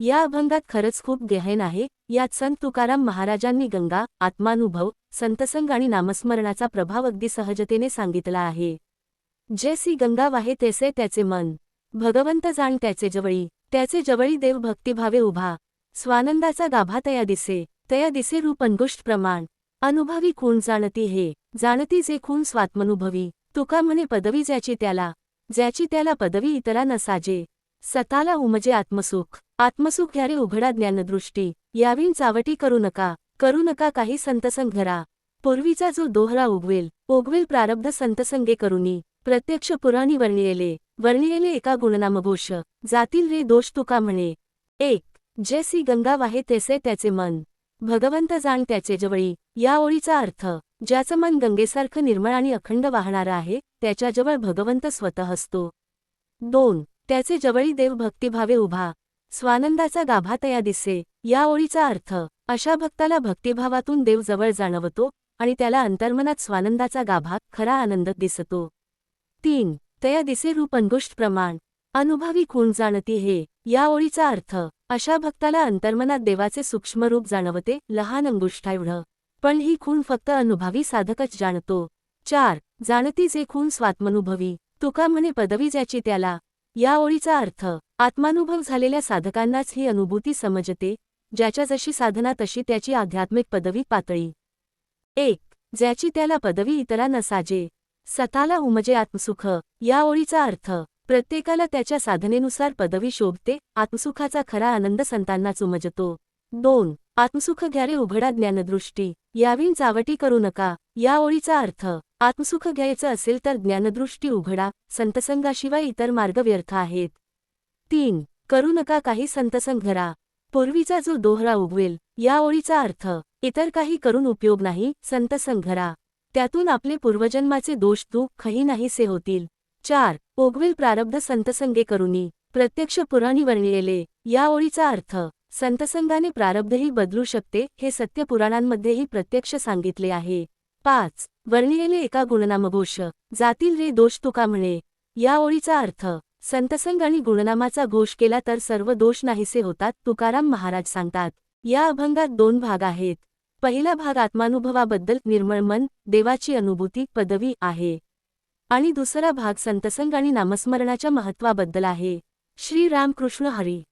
या अभंगात खरंच खूप गहन आहे. यात संत तुकाराम महाराजांनी गंगा आत्मानुभव संतसंग आणि नामस्मरणाचा प्रभाव अगदी सहजतेने सांगितला आहे. जैसी गंगा वाहे तेसे त्याचे मन भगवंत जाण त्याचे जवळी त्याचे जवळी देव भक्तिभावे उभा स्वानंदाचा गाभा तया दिसे तया दिसे रूप अंगुष्ट प्रमाण अनुभवी खूण जाणती हे जाणती जे खून स्वात्मनुभवी तुका म्हणे पदवी ज्याची त्याला ज्याची त्याला पदवी इतरा नसाजे सताला उमजे आत्मसुख. आत्मसुख घ्यारे उघडा ज्ञानदृष्टी. यावीन चावटी करू नका. करू नका काही संतसंग घरा. पूर्वीचा जो दोहरा उगवेल उगवेल प्रारब्ध संतसंगे करुनी. प्रत्यक्ष पुराणी वर्णियेले. वर्णियेले एका गुणनामघोष. जातील रे दोष तुका म्हणे. एक जैसी गंगा वाहे तेसे त्याचे मन. भगवंत जाण त्याचे जवळी. या ओळीचा अर्थ ज्याचं मन गंगेसारखं निर्मळ आणि अखंड वाहणारं आहे त्याच्याजवळ भगवंत स्वतः असतो. दोन त्याचे जवळी देव भक्तिभावे उभा. स्वानंदाचा गाभा तया दिसे. या ओळीचा अर्थ अशा भक्ताला भक्तिभावातून देव जवळ जाणवतो आणि त्याला अंतर्मनात स्वानंदाचा गाभा खरा आनंद दिसतो. तीन तया दिसे रूप अंगुष्ट प्रमाण. अनुभवी खूण जाणती हे. या ओळीचा अर्थ अशा भक्ताला अंतर्मनात देवाचे सूक्ष्म रूप जाणवते लहान अंगुष्ठाएवढं पण ही खूण फक्त अनुभवी साधकच जाणतो. चार जाणती जे खून स्वात्मनुभवी. तुका म्हणे पदवी ज्याची त्याला या ओळीचा अर्थ आत्मानुभव झालेल्या साधकांनाच ही अनुभूती समजते ज्याच्या जशी साधना तशी त्याची आध्यात्मिक पदवी पातळी. एक ज्याची त्याला पदवी इतरा नसाजे. सताला उमजे आत्मसुख. या ओळीचा अर्थ प्रत्येकाला त्याच्या साधनेनुसार पदवी शोभते आत्मसुखाचा खरा आनंद संतांनाच उमजतो. दोन आत्मसुख घ्यारे उघडा ज्ञानदृष्टी. यावीन चावटी करू नका. या ओळीचा अर्थ आत्मसुख घ्यायचं असेल तर ज्ञानदृष्टी उघडा संतसंगाशिवाय इतर मार्ग व्यर्थ आहेत. तीन करू नका काही संतसंग घरा. पूर्वीचा जो दोहरा उगवेल या ओळीचा अर्थ इतर काही करून उपयोग नाही संतसंग घरा. त्यातून आपले पूर्वजन्माचे दोष दुःखही नाहीसे होतील. चार ओगवेल प्रारब्ध संतसंगे करुनी. प्रत्यक्ष पुराणी वर्णिलेले या ओळीचा अर्थ संतसंगाने प्रारब्धही बदलू शकते हे सत्य पुराणांमध्येही प्रत्यक्ष सांगितले आहे. पाच. वर्णियेले एका गुणनामघोष. जातील रे दोष तुका म्हणे. या ओळीचा अर्थ संतसंग आणि गुणनामाचा घोष केला तर सर्व दोष नाहीसे होतात तुकाराम महाराज सांगतात. या अभंगात दोन भाग आहेत. पहिला भाग आत्मानुभवाबद्दल निर्मळ मन देवाची अनुभूती पदवी आहे. आणि दुसरा भाग संतसंग आणि नामस्मरणाच्या महत्वाबद्दल आहे. श्री रामकृष्ण हरी.